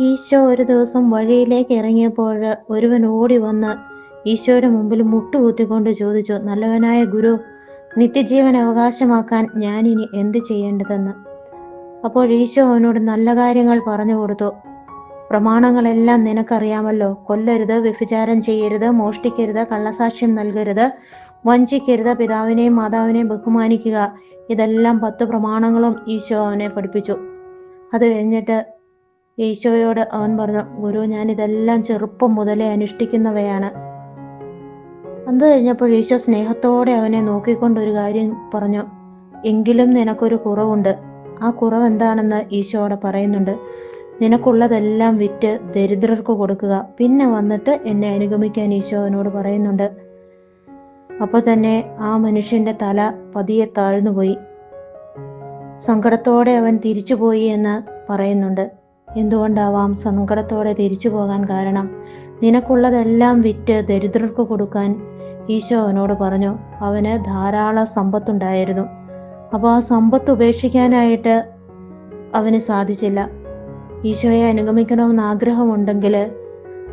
ഈശോ ഒരു ദിവസം വഴിയിലേക്ക് ഇറങ്ങിയപ്പോൾ ഒരുവൻ ഓടി വന്ന് ഈശോയുടെ മുമ്പിൽ മുട്ടുകുത്തിക്കൊണ്ട് ചോദിച്ചു നല്ലവനായ ഗുരു നിത്യജീവൻ അവകാശമാക്കാൻ ഞാൻ ഇനി എന്ത് ചെയ്യേണ്ടതെന്ന്? അപ്പോൾ ഈശോ അവനോട് നല്ല കാര്യങ്ങൾ പറഞ്ഞു കൊടുത്തു. പ്രമാണങ്ങളെല്ലാം നിനക്കറിയാമല്ലോ. കൊല്ലരുത് വ്യഭിചാരം ചെയ്യരുത് മോഷ്ടിക്കരുത് കള്ളസാക്ഷ്യം നൽകരുത് വഞ്ചിക്കരുത് പിതാവിനെയും മാതാവിനെയും ബഹുമാനിക്കുക. ഇതെല്ലാം പത്ത് പ്രമാണങ്ങളും ഈശോ അവനെ പഠിപ്പിച്ചു. അത് കഴിഞ്ഞിട്ട് ഈശോയോട് അവൻ പറഞ്ഞു ഗുരു ഞാൻ ഇതെല്ലാം ചെറുപ്പം മുതലേ അനുഷ്ഠിക്കുന്നവയാണ്. അത് കഴിഞ്ഞപ്പോൾ ഈശോ സ്നേഹത്തോടെ അവനെ നോക്കിക്കൊണ്ട് ഒരു കാര്യം പറഞ്ഞു എങ്കിലും നിനക്കൊരു കുറവുണ്ട്. ആ കുറവ് എന്താണെന്ന് ഈശോ അവിടെ പറയുന്നുണ്ട്. നിനക്കുള്ളതെല്ലാം വിറ്റ് ദരിദ്രർക്ക് കൊടുക്കുക. പിന്നെ വന്നിട്ട് എന്നെ അനുഗമിക്കാൻ ഈശോ അവനോട് പറയുന്നുണ്ട്. അപ്പോൾ തന്നെ ആ മനുഷ്യന്റെ തല പതിയെ താഴ്ന്നുപോയി. സങ്കടത്തോടെ അവൻ തിരിച്ചുപോയി എന്ന് പറയുന്നുണ്ട്. എന്തുകൊണ്ടാവാം സങ്കടത്തോടെ തിരിച്ചു പോകാൻ കാരണം? നിനക്കുള്ളതെല്ലാം വിറ്റ് ദരിദ്രർക്ക് കൊടുക്കാൻ ഈശോ അവനോട് പറഞ്ഞു. അവന് ധാരാളം സമ്പത്തുണ്ടായിരുന്നു. അപ്പോൾ ആ സമ്പത്ത് ഉപേക്ഷിക്കാനായിട്ട് അവന് സാധിച്ചില്ല. ഈശോയെ അനുഗമിക്കണമെന്ന് ആഗ്രഹമുണ്ടെങ്കിൽ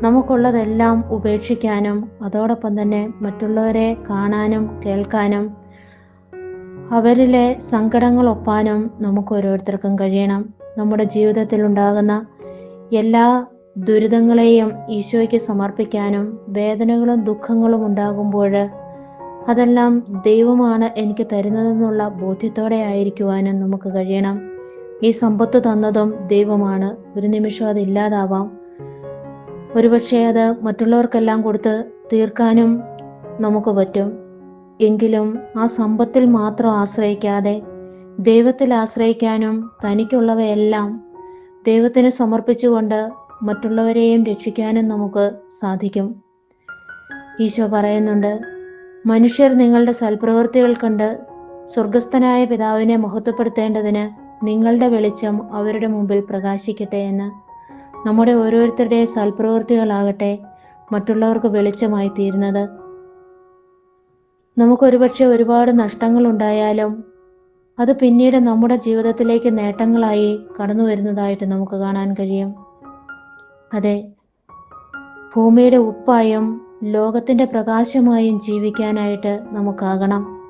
നമുക്കുള്ളതെല്ലാം ഉപേക്ഷിക്കാനും അതോടൊപ്പം തന്നെ മറ്റുള്ളവരെ കാണാനും കേൾക്കാനും അവരിലെ സങ്കടങ്ങൾ ഒപ്പാനും നമുക്ക് ഓരോരുത്തർക്കും കഴിയണം. നമ്മുടെ ജീവിതത്തിൽ ഉണ്ടാകുന്ന എല്ലാ ദുരിതങ്ങളെയും ഈശോയ്ക്ക് സമർപ്പിക്കാനും വേദനകളും ദുഃഖങ്ങളും ഉണ്ടാകുമ്പോൾ അതെല്ലാം ദൈവമാണ് എനിക്ക് തരുന്നതെന്നുള്ള ബോധ്യത്തോടെ ആയിരിക്കുവാനും നമുക്ക് കഴിയണം. ഈ സമ്പത്ത് തന്നതും ദൈവമാണ്. ഒരു നിമിഷം അത് ഇല്ലാതാവാം. ഒരുപക്ഷെ അത് മറ്റുള്ളവർക്കെല്ലാം കൊടുത്ത് തീർക്കാനും നമുക്ക് പറ്റും. എങ്കിലും ആ സമ്പത്തിൽ മാത്രം ആശ്രയിക്കാതെ ദൈവത്തിൽ ആശ്രയിക്കാനും തനിക്കുള്ളവയെല്ലാം ദൈവത്തിന് സമർപ്പിച്ചുകൊണ്ട് മറ്റുള്ളവരെയും രക്ഷിക്കാനും നമുക്ക് സാധിക്കും. ഈശോ പറയുന്നുണ്ട് മനുഷ്യർ നിങ്ങളുടെ സൽപ്രവൃത്തികൾ കണ്ട് സ്വർഗസ്ഥനായ പിതാവിനെ മഹത്വപ്പെടുത്തേണ്ടതിന് നിങ്ങളുടെ വെളിച്ചം അവരുടെ മുമ്പിൽ പ്രകാശിക്കട്ടെ എന്ന്. നമ്മുടെ ഓരോരുത്തരുടെ സൽപ്രവൃത്തികളാകട്ടെ മറ്റുള്ളവർക്ക് വെളിച്ചമായി തീരുന്നത്. നമുക്കൊരുപക്ഷെ ഒരുപാട് നഷ്ടങ്ങൾ ഉണ്ടായാലും അത് പിന്നീട് നമ്മുടെ ജീവിതത്തിലേക്ക് നേട്ടങ്ങളായി കടന്നു വരുന്നതായിട്ട് നമുക്ക് കാണാൻ കഴിയും. അതെ ഭൂമിയുടെ ഉപ്പായും ലോകത്തിന്റെ പ്രകാശമായും ജീവിക്കാനായിട്ട് നമുക്കാകണം.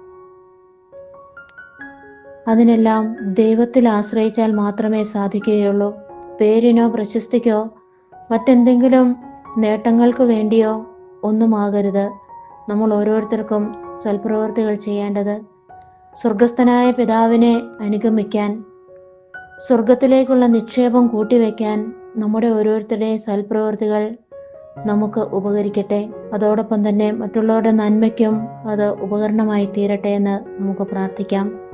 അതിനെല്ലാം ദൈവത്തിൽ ആശ്രയിച്ചാൽ മാത്രമേ സാധിക്കുകയുള്ളൂ. പേരിനോ പ്രശസ്തിക്കോ മറ്റെന്തെങ്കിലും നേട്ടങ്ങൾക്ക് വേണ്ടിയോ ഒന്നുമാകരുത്. നമ്മൾ ഓരോരുത്തർക്കും സൽപ്രവർത്തികൾ ചെയ്യേണ്ടത് സ്വർഗസ്ഥനായ പിതാവിനെ അനുഗമിക്കാൻ സ്വർഗത്തിലേക്കുള്ള നിക്ഷേപം കൂട്ടിവെക്കാൻ നമ്മുടെ ഓരോരുത്തരുടെയും സൽപ്രവൃത്തികൾ നമുക്ക് ഉപകരിക്കട്ടെ. അതോടൊപ്പം തന്നെ മറ്റുള്ളവരുടെ നന്മയ്ക്കും അത് ഉപകരണമായി തീരട്ടെ എന്ന് നമുക്ക് പ്രാർത്ഥിക്കാം.